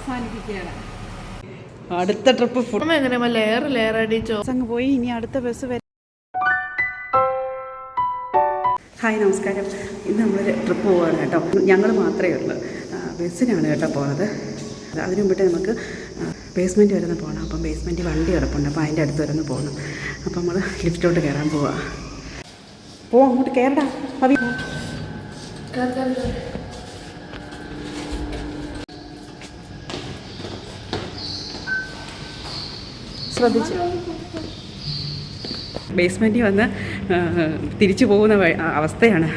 അവസാനിപ്പിക്കുകയാണ്. അടുത്ത trip food എങ്ങനെ ലെയർ ലെയർ അടിച്ചോ അങ്ങ് പോയി ഇനി അടുത്ത ബസ് വരെ. ഹായ് നമസ്കാരം. ഇന്ന് നമ്മളൊരു ട്രിപ്പ് പോവാണ് കേട്ടോ. ഞങ്ങൾ മാത്രമേ ഉള്ളൂ. ബസ്സിനാണ് കേട്ടോ പോണത്. അതിനു മുമ്പിട്ട് നമുക്ക് ബേസ്മെന്റ് വരെ ഒന്ന് പോകണം അപ്പം ബേസ്മെന്റ് വണ്ടി കിടപ്പുണ്ട് അപ്പോൾ അതിന്റെ അടുത്ത് വരെ ഒന്ന് പോകണം അപ്പം നമ്മൾ ലിഫ്റ്റോട്ട് കയറാൻ പോവാം. പോ അങ്ങോട്ട് കയറടാ ശ്രദ്ധിച്ചു. ബേസ്മെന്റിൽ വന്ന് തിരിച്ചു പോകുന്ന അവസ്ഥയാണ്.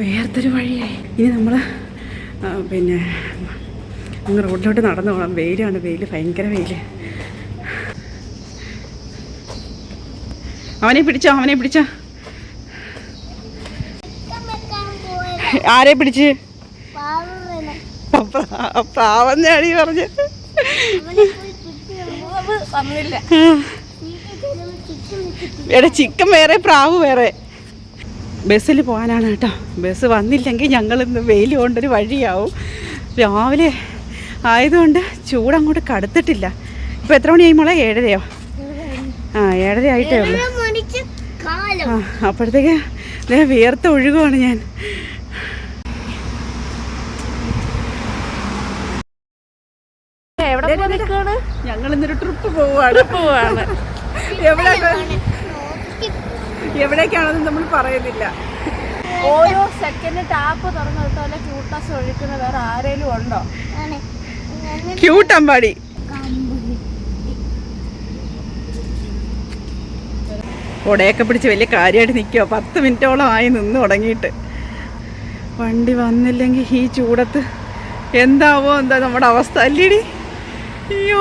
വേർത്തൊരു വഴിയായി. ഇനി നമ്മൾ പിന്നെ അങ്ങ് റോഡിലോട്ട് നടന്നു പോകണം വെയിലാണ് വെയിൽ ഭയങ്കര വെയിൽ അവനെ പിടിച്ചോ അവനെ പിടിച്ചോ. ആരെ പിടിച്ച്? പ്രാവന്നാടി പറഞ്ഞ്. വന്നില്ല. എടാ ചിക്കൻ വേറെ പ്രാവ് വേറെ. ബസ്സിൽ പോകാനാണ് കേട്ടോ. ബസ് വന്നില്ലെങ്കിൽ ഞങ്ങൾ ഇന്ന് വെയിൽ കൊണ്ടൊരു വഴിയാവും. രാവിലെ ആയതുകൊണ്ട് ചൂടങ്ങോട്ട് കടുത്തിട്ടില്ല. ഇപ്പം എത്ര മണിയായി മോളെ? ഏഴരയോ? ആ ഏഴര ആയിട്ടേ ഉള്ളൂ ആ അപ്പോഴത്തേക്ക് വിയർത്ത് ഒഴുകുവാണ് ഞാൻ എവിടെ പോയി നിൽക്കാണ് ഇന്നൊരു ട്രിപ്പ് പോവാണ്. പോവാണ്. എവിടെ എവിടേക്കാണെന്ന് നമ്മൾ പറയുന്നില്ല. ഓരോ സെക്കൻഡ് ടാപ്പ് തുറന്നു വിട്ടാലെ ക്യൂട്ടസ് ഒഴിക്കുന്ന വേറെ ആരേലും ഉണ്ടോ? ക്യൂട്ട് അമ്പാടി. ഉടയൊക്കെ പിടിച്ച് വലിയ കാര്യമായിട്ട് നിൽക്കുക പത്ത് മിനിറ്റോളം ആയി നിന്ന് തുടങ്ങിയിട്ട്. വണ്ടി വന്നില്ലെങ്കിൽ ഈ ചൂടത്ത് എന്താവോ എന്താ നമ്മുടെ അവസ്ഥ? അല്ലേടി? അയ്യോ.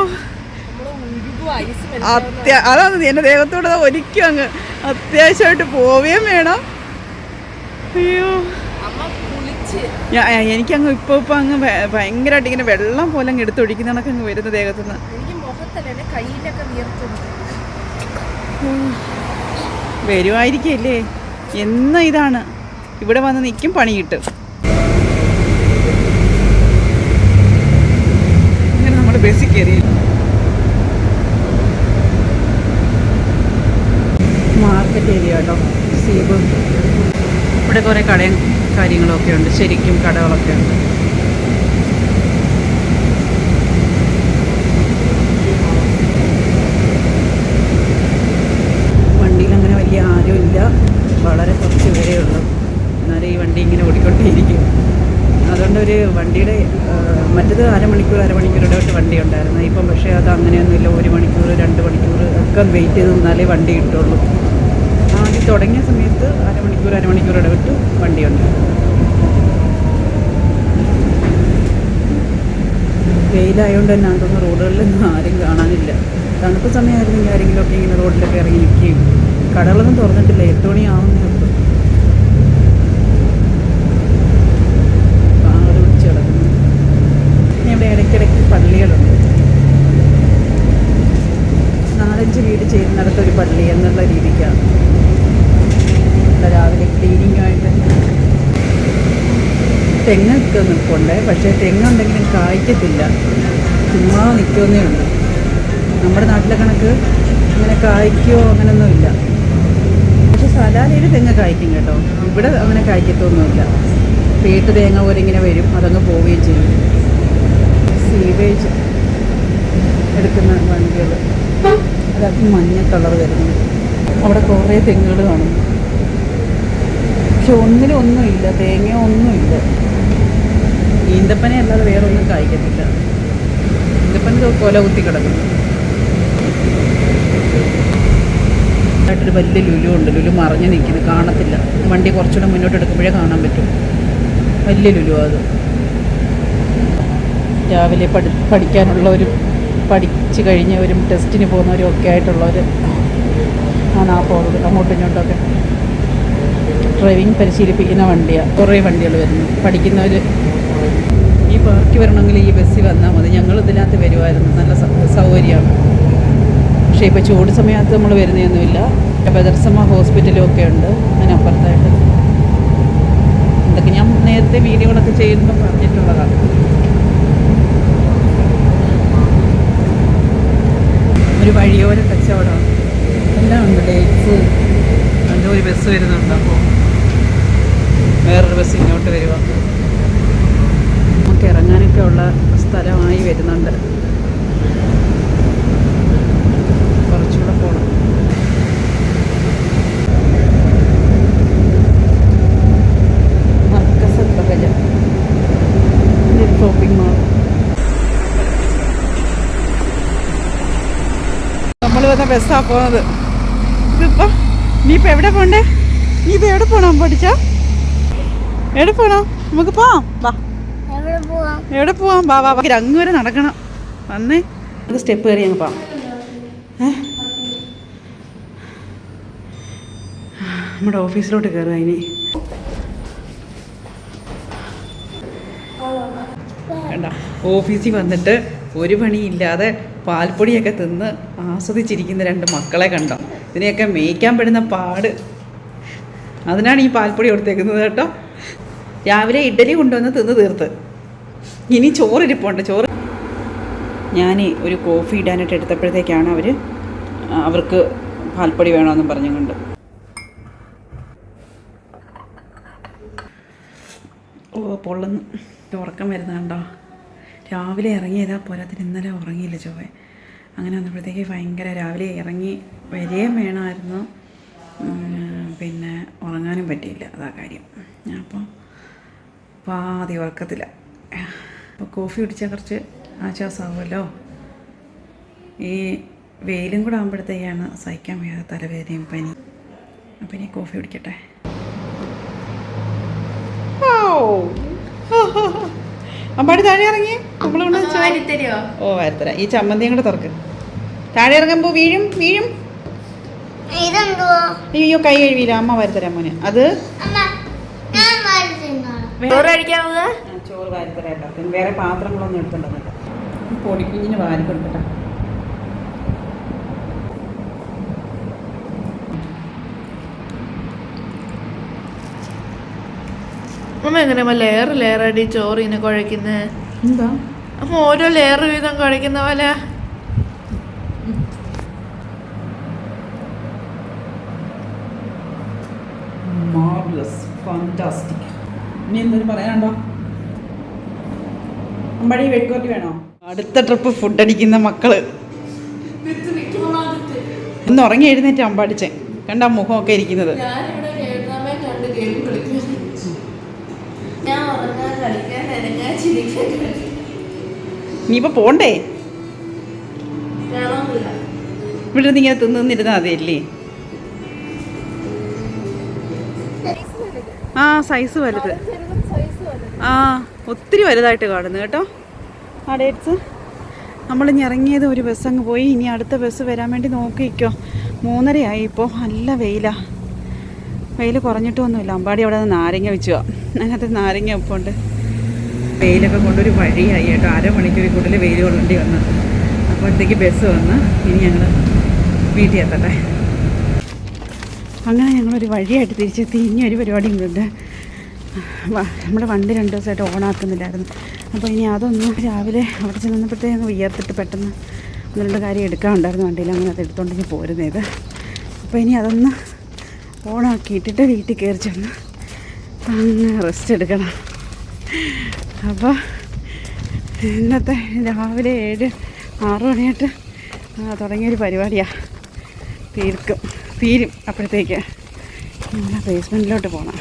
അത്യ അതാണ് എന്റെ ദേഹത്തോടെ ഒരിക്കും അങ്ങ് അത്യാവശ്യമായിട്ട് പോവുകയും വേണം. അയ്യോ. എനിക്കങ്ങ് ഇപ്പൊ ഇപ്പൊ അങ്ങ് ഭയങ്കരമായിട്ട് ഇങ്ങനെ വെള്ളം പോലെ അങ്ങ് എടുത്തൊഴിക്കുന്ന കണക്ക് അങ്ങ് വരുന്ന ദേഹത്തുനിന്ന്. വരുമായിരിക്കല്ലേ എന്ന ഇതാണ്? ഇവിടെ വന്ന് നിൽക്കും പണി കിട്ടും നമ്മൾ ബസ്സിൽ കയറി ഏരിയ കേട്ടോ. സീബ് ഇവിടെ കുറേ കടയും കാര്യങ്ങളൊക്കെ ഉണ്ട്. ശരിക്കും കടകളൊക്കെ ഉണ്ട്. വണ്ടിയിൽ അങ്ങനെ വലിയ ആരുമില്ല വളരെ കുറച്ച് പേരേ ഉള്ളൂ. എന്നാലും ഈ വണ്ടി ഇങ്ങനെ ഓടിക്കൊണ്ടേയിരിക്കും. അതുകൊണ്ട് ഒരു വണ്ടിയുടെ മറ്റത് അരമണിക്കൂർ അരമണിക്കൂർ ഇടവിട്ട് വണ്ടി ഉണ്ടായിരുന്നു. ഇപ്പം പക്ഷേ അത് അങ്ങനെയൊന്നുമില്ല. ഒരു മണിക്കൂർ രണ്ട് മണിക്കൂർ ഒക്കെ വെയിറ്റ് ചെയ്ത് നിന്നാലേ വണ്ടി കിട്ടുള്ളൂ. ആദ്യം തുടങ്ങിയ സമയത്ത് അരമണിക്കൂർ അരമണിക്കൂർ ഇടവിട്ട് വണ്ടിയുണ്ട്. വെയിലായതുകൊണ്ട് തന്നെ അതൊന്നും റോഡുകളിലൊന്നും ആരും കാണാനില്ല. തണുപ്പ് സമയമായിരുന്നെങ്കിൽ ആരെങ്കിലുമൊക്കെ ഇങ്ങനെ റോഡിലൊക്കെ ഇറങ്ങി നിൽക്കുകയും. കടകളൊന്നും തുറന്നിട്ടില്ല. എട്ട് മണിയാവുന്നേ ഉള്ളൂ കാട് പിടിച്ച് കിടക്കുന്നു പിന്നെ ഇവിടെ ഇടയ്ക്കിടയ്ക്ക് പള്ളികളുണ്ട് നാലഞ്ച് വീട് ചേരുന്നിടത്തൊരു പള്ളി എന്നുള്ള രീതിക്കാണ് ഇവിടെ രാവിലെ ക്ലീനിങ്ങായിട്ട് തെങ്ങൊക്കെ നിൽപ്പുണ്ട്. പക്ഷേ തെങ്ങുണ്ടെങ്കിലും കായ്ക്കത്തില്ല. ചുമ്മാ നിൽക്കുന്നേ ഉണ്ട് നമ്മുടെ നാട്ടിലെ കണക്ക് അങ്ങനെ കായ്ക്കോ അങ്ങനെയൊന്നും ഇല്ല. പക്ഷെ സലാലയിൽ തെങ്ങ് കായ്ക്കും കേട്ടോ. ഇവിടെ അങ്ങനെ കായ്ക്കത്തൊന്നുമില്ല. പേട്ട് തേങ്ങ പോലെ ഇങ്ങനെ വരും. അതങ്ങ് പോവുകയും ചെയ്യും. സീവേജ് എടുക്കുന്ന വണ്ടികൾ. അതായത് മഞ്ഞ കളർ വരുന്നു അവിടെ കുറേ തെങ്ങുകൾ കാണും പക്ഷെ ഒന്നിനും ഒന്നുമില്ല. തേങ്ങ ഒന്നുമില്ല. ഈന്തപ്പനെ അല്ലാതെ വേറെ ഒന്നും കായ്ക്കത്തില്ല. ഈന്തപ്പന കൊല കുത്തി കിടക്കുന്നു. വലിയ ലുലു ഉണ്ട്. ലുലു മറിഞ്ഞ് നിൽക്കുന്നു. കാണത്തില്ല. വണ്ടി കുറച്ചുകൂടെ മുന്നോട്ട് എടുക്കുമ്പോഴേ കാണാൻ പറ്റും. വലിയ ലുലു അത്. രാവിലെ പഠി പഠിക്കാനുള്ളവരും പഠിച്ചു കഴിഞ്ഞവരും ടെസ്റ്റിന് പോകുന്നവരും ഒക്കെ ആയിട്ടുള്ളവർ ആണ് ആ പോകുന്നത്. അങ്ങോട്ടും ഇങ്ങോട്ടൊക്കെ ഡ്രൈവിംഗ് പരിശീലിപ്പിക്കുന്ന വണ്ടിയാണ് കുറേ വണ്ടികൾ വരുന്നു. പഠിക്കുന്നവർ ബാക്കി വരണമെങ്കിൽ ഈ ബസ്സിൽ വന്നാൽ മതി. ഞങ്ങൾ ഇതിനകത്ത് വരുമായിരുന്നു. നല്ല സൗകര്യമാണ്. പക്ഷേ ഇപ്പോൾ ചൂട് സമയത്ത് നമ്മൾ വരുന്നതൊന്നുമില്ല. ബദർസമ്മ ഹോസ്പിറ്റലും ഒക്കെ ഉണ്ട് അതിനപ്പുറത്തായിട്ട്. എന്തൊക്കെ ഞാൻ നേരത്തെ വീഡിയോകളൊക്കെ ചെയ്യുമ്പോൾ പറഞ്ഞിട്ടുള്ളതാണ്. ഒരു വഴിയോര കച്ചവടമാണ് എല്ലാം ഉണ്ട്. ഡേറ്റ്സ്. അതിന്റെ ഒരു ബസ് വരുന്നുണ്ട്. അപ്പോൾ വേറൊരു ബസ് ഇങ്ങോട്ട് വരുവാണ് ഇറങ്ങാനൊക്കെ ഉള്ള സ്ഥലമായി വരുന്നുണ്ട്. കുറച്ചുകൂടെ പോകണം ഷോപ്പിംഗ് മാൾ നമ്മൾ വന്ന എവിടെ പോണോ? പഠിച്ച എവിടെ പോണോ? നമുക്ക് പോവാം. വാ. എവിടെ പോവാം? എവിടെ പോവാം? വാ വാ വാ. അങ്ങ് വരെ നടക്കണം. വന്നേ. നമുക്ക് സ്റ്റെപ്പ് കയറി അങ്ങ് പോവാം. നമ്മുടെ ഓഫീസിലോട്ട് കയറുക ഇനി. വേണ്ട. ഓഫീസിൽ വന്നിട്ട് ഒരു പണിയില്ലാതെ പാൽപ്പൊടിയൊക്കെ തിന്ന് ആസ്വദിച്ചിരിക്കുന്ന രണ്ട് മക്കളെ കണ്ടോ? ഇതിനെയൊക്കെ മേയ്ക്കാൻ പെടുന്ന പാട്. അതിനാണ് ഈ പാൽപ്പൊടി കൊടുത്തേക്കുന്നത് കേട്ടോ. രാവിലെ ഇഡലി കൊണ്ടുവന്ന് തിന്ന് തീർത്ത്. ഇനി ചോറിരിപ്പുണ്ട് ചോറ്. ഞാൻ ഒരു കോഫി ഇടാനായിട്ട് എടുത്തപ്പോഴത്തേക്കാണ് അവർ അവർക്ക് പാൽപ്പൊടി വേണമെന്നും പറഞ്ഞുകൊണ്ട്. ഓ പൊള്ളുന്നു. ഉറക്കം വരുന്നുണ്ടോ രാവിലെ ഇറങ്ങിയതാ പോരാത്തിന് ഇന്നലെ ഉറങ്ങിയില്ല ചൊവ്വേ. അങ്ങനെ വന്നപ്പോഴത്തേക്ക് ഭയങ്കര രാവിലെ ഇറങ്ങി വരികയും വേണമായിരുന്നു. പിന്നെ ഉറങ്ങാനും പറ്റിയില്ല അതാ കാര്യം. അപ്പോൾ പാതി ഉറക്കത്തില്ല അപ്പോൾ കോഫി കുടിച്ചാൽ കുറച്ച് ആശ്വാസമാകുമല്ലോ ഈ വെയിലും കൂടെ ആകുമ്പോഴത്തേക്കാണ് സഹിക്കാൻ വയ്യാതെ തലവേദനയും പനി. അപ്പം ഇനി കോഫി കുടിക്കട്ടെ. അമ്പാടി താഴെ ഇറങ്ങി. ഓ വരത്തരാം. ഈ ചമ്മന്തിയും കൂടെ തുറക്ക്. താഴെ ഇറങ്ങുമ്പോൾ വീഴും വീഴും. അയ്യോ കൈ കഴുകിയില്ല. അമ്മ വരത്തരാം മോനെ. അത് ചോറ് കഴിക്കാവുക ചോറ് വാരിത്തരാം പിന്നെ വേറെ പാത്രങ്ങളൊന്നും എടുത്തിട്ടുണ്ടെന്നില്ല പൊടിക്കുഞ്ഞിന് വാരി കൊടുക്കട്ടെ അമ്മ എങ്ങനെ അമ്മ ലെയർ ലെയർ അടി ചോറ് ഇങ്ങനെ കുഴക്കുന്നത് എന്താ? അമ്മ ഓരോ ലെയർ വീതം കുഴക്കുന്ന പോലെ. മാർവലസ് ഫാന്റാസ്റ്റിക് ഇനി എന്തൊരു പറയാനുണ്ടോ? അമ്പടി വെക്കോട്ടി വേണോ? അടുത്ത ട്രിപ്പ് ഫുഡ് അടിക്കുന്ന മക്കൾ. ഒന്ന് ഉറങ്ങി എഴുന്നേറ്റ് അമ്പടിച്ചേ. കണ്ട മുഖമൊക്കെ ഇരിക്കുന്നത്. ഇനിയിപ്പോ പോണ്ടേ? ഇവിടെ നിന്ന് ഇങ്ങനെ തിന്നിരുന്നാ മതിയല്ലേ? ആ സൈസ് വലുത്. ആ. ഒത്തിരി വലുതായിട്ട് കാണുന്നു കേട്ടോ. ആ ഡേറ്റ്സ് നമ്മളിനി ഇറങ്ങിയത് ഒരു ബസ് അങ്ങ് പോയി. ഇനി അടുത്ത ബസ് വരാൻ വേണ്ടി നോക്കിക്കോ. മൂന്നരയായി ഇപ്പോൾ നല്ല വെയിലാ. വെയിൽ കുറഞ്ഞിട്ടൊന്നുമില്ല അമ്പാടി അവിടെ നിന്ന് നാരങ്ങ വെച്ചുവാ. അതിനകത്ത് നാരങ്ങ ഉപ്പുണ്ട്. വെയിലൊക്കെ കൊണ്ടൊരു വഴിയായി കേട്ടോ. അരമണിക്കൂർ കൂടുതൽ വെയിൽ കൊള്ളേണ്ടി വന്നു. അപ്പോഴത്തേക്ക് ബസ് വന്ന് ഇനി ഞങ്ങൾ വീട്ടിൽ എത്തട്ടെ. അങ്ങനെ ഞങ്ങളൊരു വഴിയായിട്ട് തിരിച്ചെത്തി. ഇനി ഒരു പരിപാടിയും ഉണ്ട് നമ്മുടെ വണ്ടി രണ്ട് ദിവസമായിട്ട് ഓണാക്കുന്നില്ലായിരുന്നു അപ്പോൾ ഇനി അതൊന്ന് രാവിലെ അവിടെ ചെന്നപ്പോഴത്തേക്ക് വിയർത്തിട്ട് പെട്ടെന്ന് ഒന്ന് രണ്ട് കാര്യം എടുക്കാനുണ്ടായിരുന്നു വണ്ടിയിൽ. അങ്ങനെ അത് എടുത്തോണ്ട് ഞാൻ പോരുന്നത്. അപ്പോൾ ഇനി അതൊന്ന് ഓണാക്കിയിട്ടിട്ട് വീട്ടിൽ കയറി ചെന്ന് അങ്ങ് റെസ്റ്റ് എടുക്കണം. അപ്പോൾ ഇന്നത്തെ രാവിലെ ഏഴ് ആറ് മണിയായിട്ട് തുടങ്ങിയൊരു പരിപാടിയാണ് തീർക്കും. തീരും അപ്പോഴത്തേക്ക്. നമ്മളെ ബേസ്മെന്റിലോട്ട് പോകണം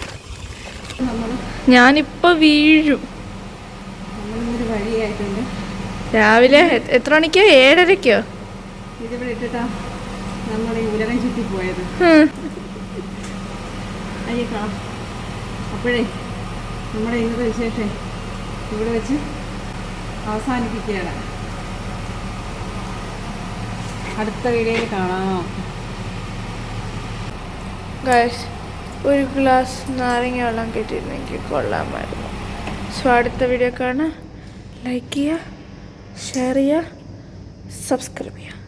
ഞാനിപ്പോ വീഴും. രാവിലെ എത്ര മണിക്കോ? ഏഴരക്കോ ഇതിവിടെ ഇട്ടിട്ടാ നമ്മൾ ഈ ഉലകം ചുറ്റി പോയത്. ഹും. അയ്യക്കാ അപ്പോഴേ നമ്മുടെ ഇന്നത്തെ വിശേഷം ഇവിടെ വെച്ച് അവസാനിപ്പിക്കുകയാണ്. അടുത്ത വീഡിയോയിൽ കാണാം. ഗൈസ് ഒരു ഗ്ലാസ് നാരങ്ങ വെള്ളം കിട്ടിയിരുന്നെങ്കിൽ കൊള്ളാമായിരുന്നു. സോ അടുത്ത വീഡിയോ കാണാം. ലൈക്ക് ചെയ്യുക ഷെയർ ചെയ്യുക സബ്സ്ക്രൈബ് ചെയ്യുക.